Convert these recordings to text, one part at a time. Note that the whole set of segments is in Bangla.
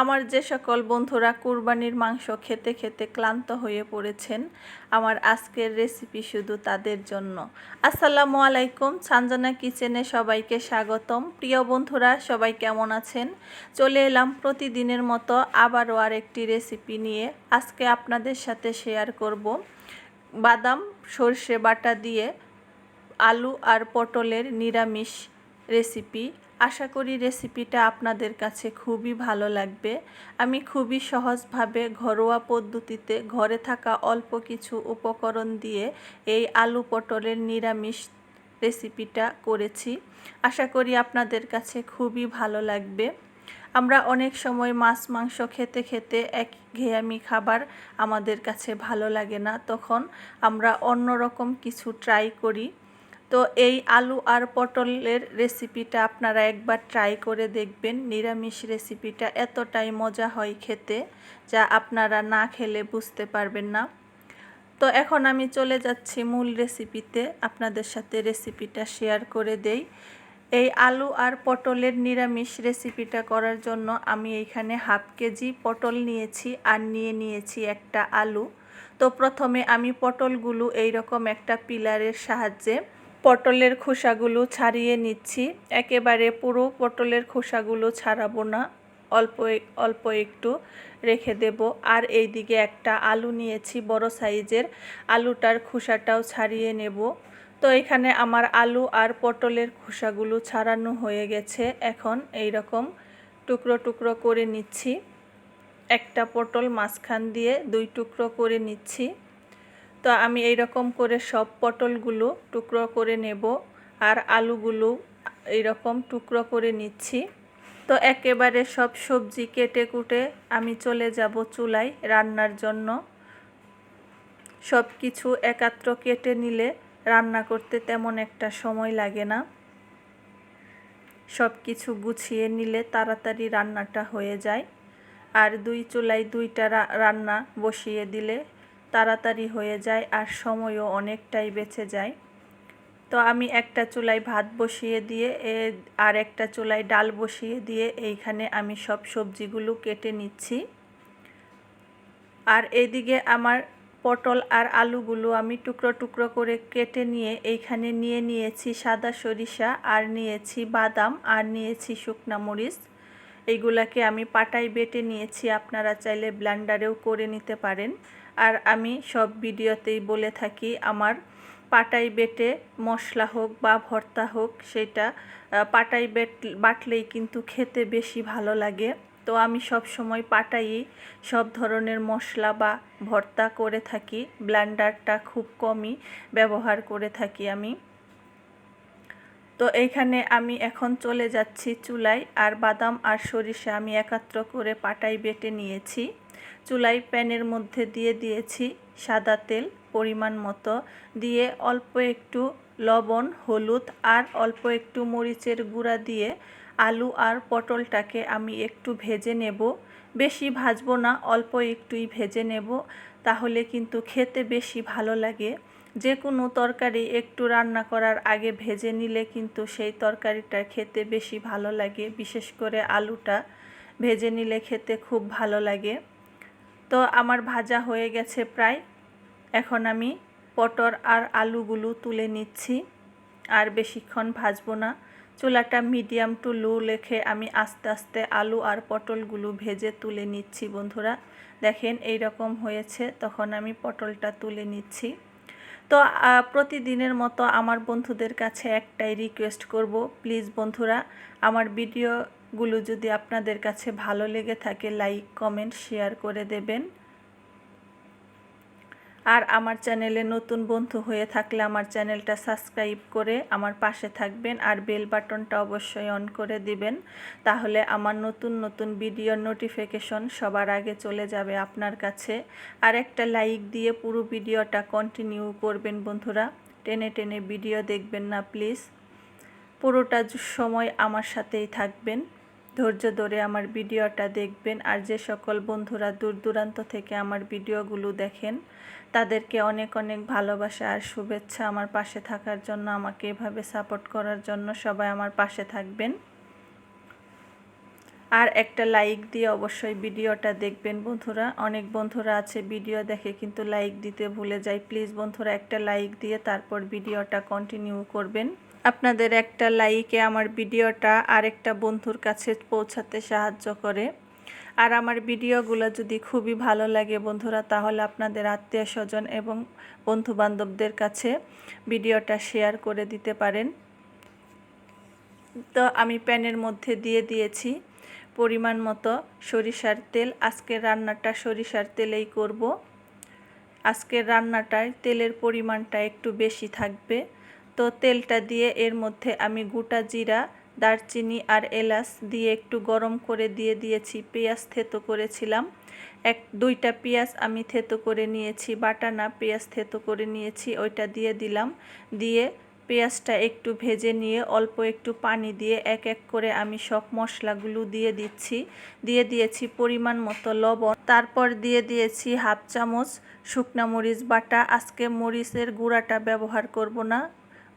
আমার যে সকল বন্ধুরা কুরবানির মাংস খেতে খেতে ক্লান্ত হয়ে পড়েছেন, আমার আজকের রেসিপি শুধু তাদের জন্য। আসসালামু আলাইকুম, সানজানা কিচেনে সবাইকে স্বাগতম। প্রিয় বন্ধুরা, সবাই কেমন আছেন? চলে এলাম প্রতিদিনের মতো আবারও আরেকটি রেসিপি নিয়ে। আজকে আপনাদের সাথে শেয়ার করব বাদাম, সর্ষে বাটা দিয়ে আলু আর পটলের নিরামিষ রেসিপি আশা করি রেসিপিটা আপনাদের কাছে খুবই ভালো লাগবে। আমি খুবই সহজভাবে ঘরোয়া পদ্ধতিতে ঘরে থাকা অল্প কিছু উপকরণ দিয়ে এই আলু পটলের নিরামিষ রেসিপিটা করেছি। আশা করি আপনাদের কাছে খুবই ভালো লাগবে। আমরা অনেক সময় মাছ, মাংস খেতে খেতে এক ঘেয়ামি খাবার আমাদের কাছে ভালো লাগে না। তখন আমরা অন্যরকম কিছু ট্রাই করি। তো এই আলু আর পটলের রেসিপিটা আপনারা একবার ট্রাই করে দেখবেন। নিরামিষ রেসিপিটা এতটাই মজা হয় খেতে যা আপনারা না খেলে বুঝতে পারবেন না। তো এখন আমি চলে যাচ্ছি মূল রেসিপিতে আপনাদের সাথে রেসিপিটা শেয়ার করে দেই। এই আলু আর পটলের নিরামিষ রেসিপিটা করার জন্য আমি এইখানে হাফ কেজি পটল নিয়েছি আর নিয়ে নিয়েছি একটা আলু। তো প্রথমে আমি পটলগুলো এইরকম একটা পিলারের সাহায্যে পটলের খোসাগুলো ছাড়িয়ে নিচ্ছি। একেবারে পুরো পটলের খোসাগুলো ছাড়াবো না। অল্প অল্প একটু রেখে দেব। আর এই দিকে একটা আলু নিয়েছি বড় সাইজের। আলুটার খোসাটাও ছাড়িয়ে নেব। তো এখানে আমার আলু আর পটলের খোসাগুলো ছাড়ানো হয়ে গেছে। এখন এই রকম টুকরো টুকরো করে নিচ্ছি। একটা পটল মাঝখান দিয়ে দুই টুকরো করে নিচ্ছি। তো আমি এই রকম করে সব পটলগুলো টুকরো করে নেব আর আলুগুলো এই রকম টুকরো করে নিচ্ছি। তো একেবারে সব সবজি কেটে কুটে আমি চলে যাব চুলায় রান্নার জন্য। সব কিছু একাত্র কেটে নিলে রান্না করতে তেমন একটা সময় লাগে না। সব কিছু গুছিয়ে নিলে তাড়াতাড়ি রান্নাটা হয়ে যায়। আর দুই চুলায় দুইটা রান্না বসিয়ে দিলে তাড়াতাড়ি হয়ে যায় আর সময়ও অনেকটাই বেঁচে যায়। তো আমি একটা চুলায় ভাত বসিয়ে দিয়ে, এ আর একটা চুলায় ডাল বসিয়ে দিয়ে এইখানে আমি সব সবজিগুলো কেটে নিচ্ছি। আর এইদিকে আমার পটল আর আলুগুলো আমি টুকরো টুকরো করে কেটে নিয়ে এইখানে নিয়ে নিয়েছি সাদা সরিষা, আর নিয়েছি বাদাম, আর নিয়েছি শুকনা মরিচ। এইগুলাকে আমি পাটায় বেটে নিয়েছি, আপনারা চাইলে ব্লান্ডারেও করে নিতে পারেন। আর আমি সব ভিডিওতেই বলে থাকি, আমার পাটাই বেটে মশলা হোক বা ভর্তা হোক, সেটা পাটাই বেট, বাটলেই কিন্তু খেতে বেশি ভালো লাগে। তো আমি সব সময় পাটাই সব ধরনের মশলা বা ভর্তা করে থাকি ব্ল্যান্ডারটা খুব কমই ব্যবহার করে থাকি আমি। তো এইখানে আমি এখন চলে যাচ্ছি চুলায়, আর বাদাম আর সরিষা আমি একাত্র করে পাটাই বেটে নিয়েছি। চুলাই প্যানের মধ্যে দিয়ে দিয়েছি সাদা তেল পরিমাণ মতো। দিয়ে অল্প একটু লবণ, হলুদ আর অল্প একটু মরিচের গুঁড়া দিয়ে আলু আর পটলটাকে আমি একটু ভেজে নেব। বেশি ভাজবো না, অল্প একটুই ভেজে নেব, তাহলে কিন্তু খেতে বেশি ভালো লাগে। যে কোনো তরকারি একটু রান্না করার আগে ভেজে নিলে কিন্তু সেই তরকারিটা খেতে বেশি ভালো লাগে। বিশেষ করে আলুটা ভেজে নিলে খেতে খুব ভালো লাগে। তো আমার ভাজা হয়ে গেছে প্রায়। এখন আমি পটর আর আলুগুলো তুলে নিচ্ছি। আর বেশিক্ষণ ভাজবো না। চুলাটা মিডিয়াম টু লো লেখে আমি আস্তে আস্তে আলু আর পটলগুলো ভেজে তুলে নিচ্ছি বন্ধুরা। দেখেন এই রকম হয়েছে। তখন আমি পটলটা তুলে নিচ্ছি। তো প্রতিদিনের মতো আমার বন্ধুদের কাছে একটাই রিকোয়েস্ট করব। প্লিজ বন্ধুরা, আমার ভিডিওগুলো যদি আপনাদের কাছে ভালো লেগে থাকে লাইক কমেন্ট শেয়ার করে দেবেন। আর আমার চ্যানেলে নতুন বন্ধু হয়ে থাকলে আমার চ্যানেলটা সাবস্ক্রাইব করে আমার পাশে থাকবেন আর বেল বাটনটা অবশ্যই অন করে দিবেন। তাহলে আমার নতুন নতুন ভিডিওর নোটিফিকেশন সবার আগে চলে যাবে আপনার কাছে। আর একটা লাইক দিয়ে পুরো ভিডিওটা কন্টিনিউ করবেন বন্ধুরা। টেনে টেনে ভিডিও দেখবেন না প্লিজ পুরোটা সময় আমার সাথেই থাকবেন। ধৈর্য ধরে আমার ভিডিওটা দেখবেন আর যে সকল বন্ধুরা দূর দূরান্ত থেকে আমার ভিডিওগুলো দেখেন, তাদেরকে অনেক অনেক ভালোবাসা আর শুভেচ্ছা আমার পাশে থাকার জন্য, আমাকে এভাবে সাপোর্ট করার জন্য সবাই আমার পাশে থাকবেন। আর একটা লাইক দিয়ে অবশ্যই ভিডিওটা দেখবেন বন্ধুরা। অনেক বন্ধুরা আছে ভিডিও দেখে কিন্তু লাইক দিতে ভুলে যায়। প্লিজ বন্ধুরা একটা লাইক দিয়ে তারপর ভিডিওটা কন্টিনিউ করবেন। আপনাদের একটা লাইকে আমার ভিডিওটা আরেকটা বন্ধুর কাছে পৌঁছাতে সাহায্য করে। আর আমার ভিডিওগুলো যদি খুবই ভালো লাগে বন্ধুরা, তাহলে আপনাদের আত্মীয় স্বজন এবং বন্ধু বান্ধবদের কাছে ভিডিওটা শেয়ার করে দিতে পারেন। তো আমি প্যানের মধ্যে দিয়ে দিয়েছি পরিমাণ মতো সরিষার তেল। আজকের রান্নাটা সরিষার তেলেই করব। আজকের রান্নাটায় তেলের পরিমাণটা একটু বেশি থাকবে। তো তেলটা দিয়ে এর মধ্যে আমি গোটা জিরা, দারচিনি আর এলাচ দিয়ে একটু গরম করে দিয়ে দিয়েছি, পেঁয়াজ থেতো করেছিলাম। এক, দুইটা পেঁয়াজ আমি থেতো করে নিয়েছি, বাটানা পেঁয়াজ থেতো করে নিয়েছি, ওইটা দিয়ে দিলাম। দিয়ে পেঁয়াজটা একটু ভেজে নিয়ে অল্প একটু পানি দিয়ে এক এক করে আমি সব মশলাগুলো দিয়ে দিচ্ছি। দিয়ে দিয়েছি পরিমাণ মতো লবণ। তারপর দিয়ে দিয়েছি হাফ চামচ শুকনা মরিচ বাটা। আজকে মরিচের গুঁড়াটা ব্যবহার করব না।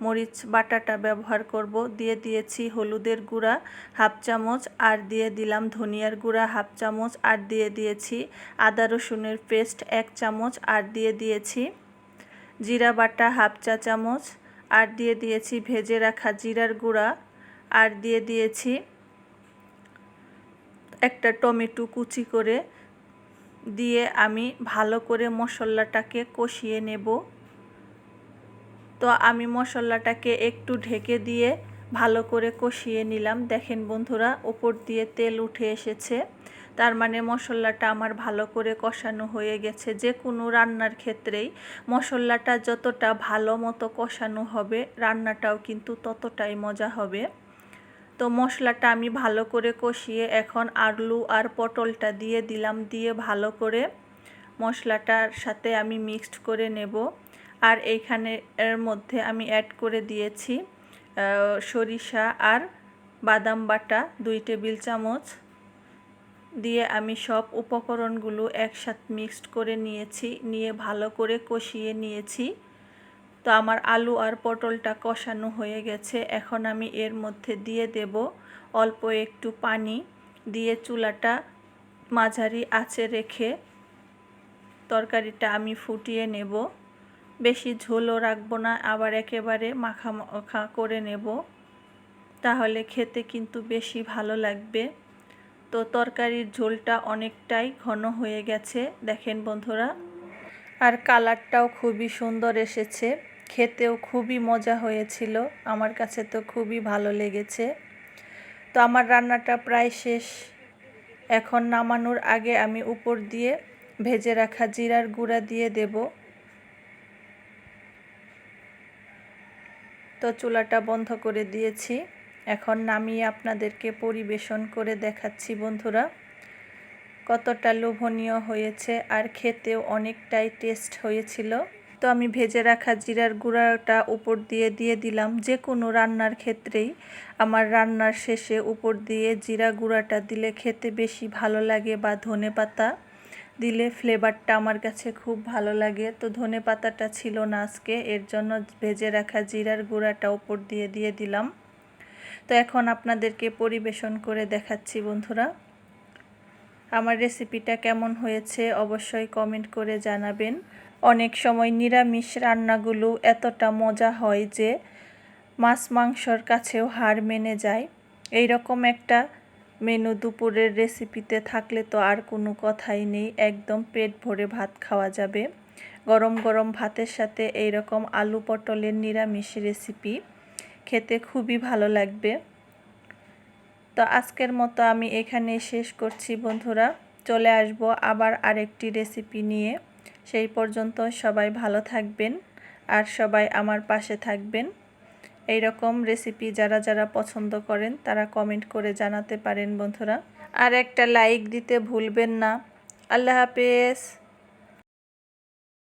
মরিচ বাটাটা ব্যবহার করব। দিয়ে দিয়েছি হলুদের গুঁড়া, হাফ চামচ, আর দিয়ে দিলাম ধনিয়ার গুঁড়া, হাফ চামচ, আর দিয়ে দিয়েছি আদা রসুনের পেস্ট, এক চামচ, আর দিয়ে দিয়েছি জিরা বাটা, হাফ চা চামচ, আর দিয়ে দিয়েছি ভেজে রাখা জিরার গুঁড়া, আর দিয়ে দিয়েছি একটা টমেটো কুচি করে। দিয়ে আমি ভালো করে মশলাটাকে কষিয়ে নেব। তো আমি মশলাটাকে একটু ঢেকে দিয়ে ভালো করে কষিয়ে নিলাম। দেখেন বন্ধুরা, ওপর দিয়ে তেল উঠে এসেছে। তার মানে মশলাটা আমার ভালো করে কষানো হয়ে গেছে যে কোনো রান্নার ক্ষেত্রেই। মশলাটা যতটা ভালো মতো কষানো হবে, রান্নাটাও কিন্তু ততটাই মজা হবে। তো মশলাটা আমি ভালো করে কষিয়ে এখন আলু আর পটলটা দিয়ে দিলাম, দিয়ে ভালো করে মশলাটার সাথে আমি মিক্সড করে নেব। আর এইখানে এর মধ্যে আমি অ্যাড করে দিয়েছি সরিষা আর বাদাম বাটা, দুই টেবিল চামচ। দিয়ে আমি সব উপকরণগুলো একসাথে মিক্সড করে নিয়েছি, নিয়ে ভালো করে কষিয়ে নিয়েছি। তো আমার আলু আর পটলটা কষানো হয়ে গেছে, এখন আমি এর মধ্যে দিয়ে দেব অল্প একটু পানি। দিয়ে চুলাটা মাঝারি আঁচে রেখে তরকারিটা আমি ফুটিয়ে নেব। বেশি ঝোলও রাখব না, আবার একেবারে মাখা মাখা করে নেব। তাহলে খেতে কিন্তু বেশি ভালো লাগবে। তো তরকারির ঝোলটা অনেকটাই ঘন হয়ে গেছে, দেখেন বন্ধুরা। আর কালারটাও খুবই সুন্দর এসেছে। খেতেও খুবই মজা হয়েছিল, আমার কাছে তো খুবই ভালো লেগেছে। তো আমার রান্নাটা প্রায় শেষ। এখন নামানোর আগে আমি উপর দিয়ে ভেজে রাখা জিরার গুঁড়া দিয়ে দেব। তো চুলাটা বন্ধ করে দিয়েছি। এখন নামিয়ে আপনাদেরকে পরিবেশন করে দেখাচ্ছি বন্ধুরা। কতটা লোভনীয় হয়েছে আর খেতেও অনেকটাই টেস্ট হয়েছিল। তো আমি ভেজে রাখা জিরার গুঁড়াটা উপর দিয়ে দিয়ে দিলাম যে কোনো রান্নার ক্ষেত্রেই। আমার রান্নার শেষে উপর দিয়ে জিরা গুঁড়াটা দিলে খেতে বেশি ভালো লাগে বা ধনে পাতা দিলে ফ্লেভারটা আমার কাছে খুব ভালো লাগে। তো ধনে পাতাটা ছিল না আজকে, এর জন্য ভেজে রাখা জিরার গুঁড়াটা ওপর দিয়ে দিয়ে দিলাম। তো এখন আপনাদেরকে পরিবেশন করে দেখাচ্ছি বন্ধুরা। আমার রেসিপিটা কেমন হয়েছে অবশ্যই কমেন্ট করে জানাবেন। অনেক সময় নিরামিষ রান্নাগুলো এতটা মজা হয় যে মাছ মাংসর কাছেও হার মেনে যায়। এই রকম একটা মেনু দুপুরের রেসিপিতে থাকলে তো আর কোনো কথাই নেই, একদম পেট ভরে ভাত খাওয়া যাবে। গরম গরম ভাতের সাথে এই রকম আলু পটলের নিরামিষ রেসিপি খেতে খুবই ভালো লাগবে। তো আজকের মতো আমি এখানে শেষ করছি বন্ধুরা, চলে আসব আবার আরেকটি রেসিপি নিয়ে। সেই পর্যন্ত সবাই ভালো থাকবেন আর সবাই আমার পাশে থাকবেন। এই রকম রেসিপি যারা যারা পছন্দ করেন, তারা কমেন্ট করে জানাতে পারেন বন্ধুরা। আর একটা লাইক দিতে ভুলবেন না। আল্লাহ হাফেজ।